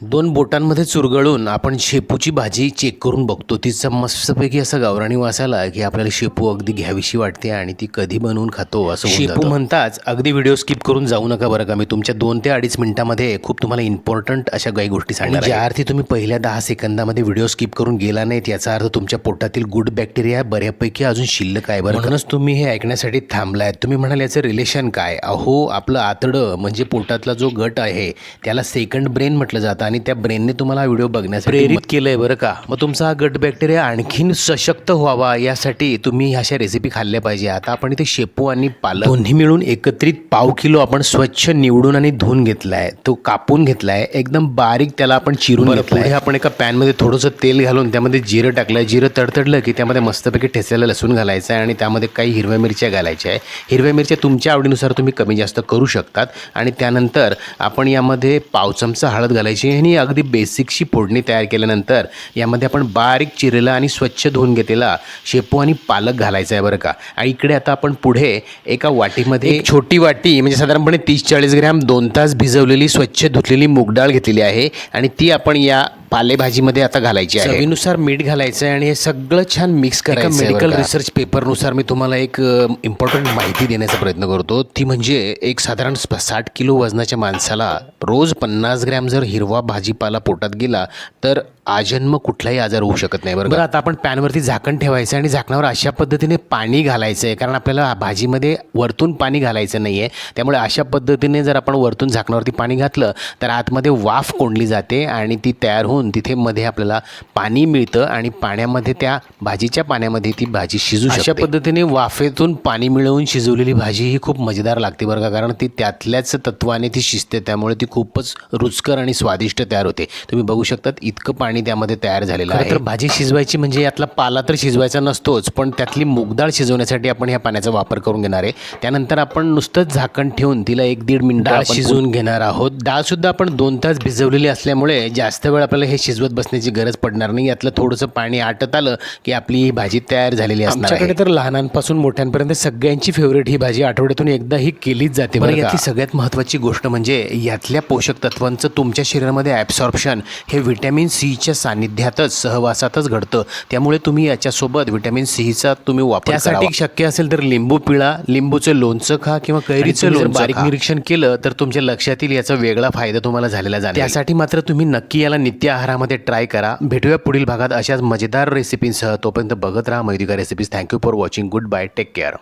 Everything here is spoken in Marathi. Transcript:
दोन बोटांमध्ये चुरगळून आपण शेपूची भाजी चेक करून बघतो. तिचा मस्तपैकी असा गावराणी वास आला की आपल्याला शेपू अगदी घ्यावीशी वाटते आणि ती कधी बनवून खातो असं शेपू म्हणताच अगदी व्हिडिओ स्किप करून जाऊ नका बरं का. मी तुमच्या दोन ते अडीच मिनिटामध्ये खूप तुम्हाला इम्पॉर्टंट अशा काही गोष्टी सांगणार ज्या अर्थी तुम्ही पहिल्या दहा सेकंदामध्ये व्हिडिओ स्किप करून गेला नाहीत याचा अर्थ तुमच्या पोटातील गुड बॅक्टेरिया बऱ्यापैकी अजून शिल्लक आहे बरं म्हणूनच तुम्ही हे ऐकण्यासाठी थांबलाय. तुम्ही म्हणाल याचं रिलेशन काय? अहो आपलं आतडं म्हणजे पोटातला जो गट आहे त्याला सेकंड ब्रेन म्हटलं जातं. आणि त्या ब्रेनने तुम्हाला हा व्हिडिओ बघण्यासाठी प्रेरित केलंय बरं का. मग तुमचा हा गट बॅक्टेरिया आणखीन सशक्त व्हावा यासाठी तुम्ही अशा रेसिपी खाल्ल्या पाहिजे. आता आपण इथे शेपू आणि पालक दोन्ही मिळून एकत्रित पाव किलो आपण स्वच्छ निवडून आणि धुवून घेतलाय. तो कापून घेतलाय. एकदम बारीक त्याला आपण चिरून घेतलाय. आपण एका पॅनमध्ये थोडंसं तेल घालून त्यामध्ये जिरं टाकलंय. जिरं तडतडलं की त्यामध्ये मस्तपैकी ठेचलेलं लसूण घालायचं आहे आणि त्यामध्ये काही हिरव्या मिरच्या घालायच्या आहे. हिरव्या मिरच्या तुमच्या आवडीनुसार तुम्ही कमी जास्त करू शकतात. आणि त्यानंतर आपण यामध्ये पाव चमचा हळद घालायची आणि अगदी बेसिकशी फोडणी तयार केल्यानंतर यामध्ये आपण बारीक चिरलेला आणि स्वच्छ धुवून घेतलेला शेपू आणि पालक घालायचा आहे बरं का. आणि इकडे आता आपण पुढे एका वाटीमध्ये एक छोटी वाटी म्हणजे साधारणपणे तीस चाळीस ग्रॅम दोन तास भिजवलेली स्वच्छ धुतलेली मूगडाळ घेतलेली आहे. आणि ती आपण या पालेभाजीमध्ये आता घालायची आहे. चवीनुसार मीठ घालायचं आहे आणि हे सगळं छान मिक्स करायचं मेडिकल रिसर्च पेपरनुसार मी तुम्हाला एक इम्पॉर्टंट माहिती देण्याचा प्रयत्न करतो. ती म्हणजे एक साधारण साठ किलो वजनाच्या माणसाला रोज पन्नास ग्रॅम जर हिरवा भाजीपाला पोटात गेला तर आजन्म कुठलाही आजार होऊ शकत नाही बरं बरं आता आपण पॅनवरती झाकण ठेवायचं आणि झाकणावर अशा पद्धतीने पाणी घालायचं आहे कारण आपल्याला भाजीमध्ये वरतून पाणी घालायचं नाही आहे त्यामुळे अशा पद्धतीने जर आपण वरतून झाकणावरती पाणी घातलं तर आतमध्ये वाफ कोंडली जाते आणि ती तयार होऊन तिथे मध्ये आपल्याला पाणी मिळतं आणि पाण्यामध्ये त्या भाजीच्या पाण्यामध्ये ती भाजी शिजू अशा पद्धतीने वाफेतून पाणी मिळवून शिजवलेली भाजी ही खूप मजेदार लागते बरं का कारण ती त्यातल्याच तत्वाने ती शिजते त्यामुळे ती खूपच रुचकर आणि स्वादिष्ट तयार होते. तुम्ही बघू शकतात इतकं पाणी त्यामध्ये तयार झालेलं आहे. तर भाजी शिजवायची म्हणजे यातला पाला तर शिजवायचा नसतोच पण त्यातली मूगडाळ शिजवण्यासाठी आपण ह्या पाण्याचा वापर करून घेणार आहे. त्यानंतर आपण नुसतंच झाकण ठेवून तिला एक दीड मिनिट शिजवून घेणार आहोत. डाळ सुद्धा आपण दोन तास भिजवलेली असल्यामुळे जास्त वेळ आपल्याला हे शिजवत बसण्याची गरज पडणार नाही. यातलं थोडंसं पाणी आटत आलं की आपली ही भाजी तयार झालेली असणार आमच्याकडे तर लहानांपासून मोठ्यांपर्यंत सगळ्यांची फेवरेट ही भाजी आठवड्यातून एकदा ही केलीच जाते. बरं यातली सगळ्यात महत्त्वाची गोष्ट म्हणजे यातल्या पोषक तत्वांचं तुमच्या शरीरामध्ये ॲब्सॉर्प्शन हे व्हिटॅमिन सीच्या सानिध्यातच सहवासातच घडतं. त्यामुळे तुम्ही याच्यासोबत व्हिटॅमिन सीचा तुम्ही वापर त्यासाठी शक्य असेल तर लिंबू पिळा लिंबूचं लोणचं खा किंवा कैरीचं लोणचं बारीक निरीक्षण केलं तर तुमच्या लक्षात येईल याचा वेगळा फायदा तुम्हाला झालेला जाणार त्यासाठी मात्र तुम्ही नक्की याला नित्य आहारामध्ये ट्राय करा. भेटूया पुढील भागात अशाच मजेदार रेसिपींसह तोपर्यंत बघत राहा मैदिका recipes thank you for watching good bye take care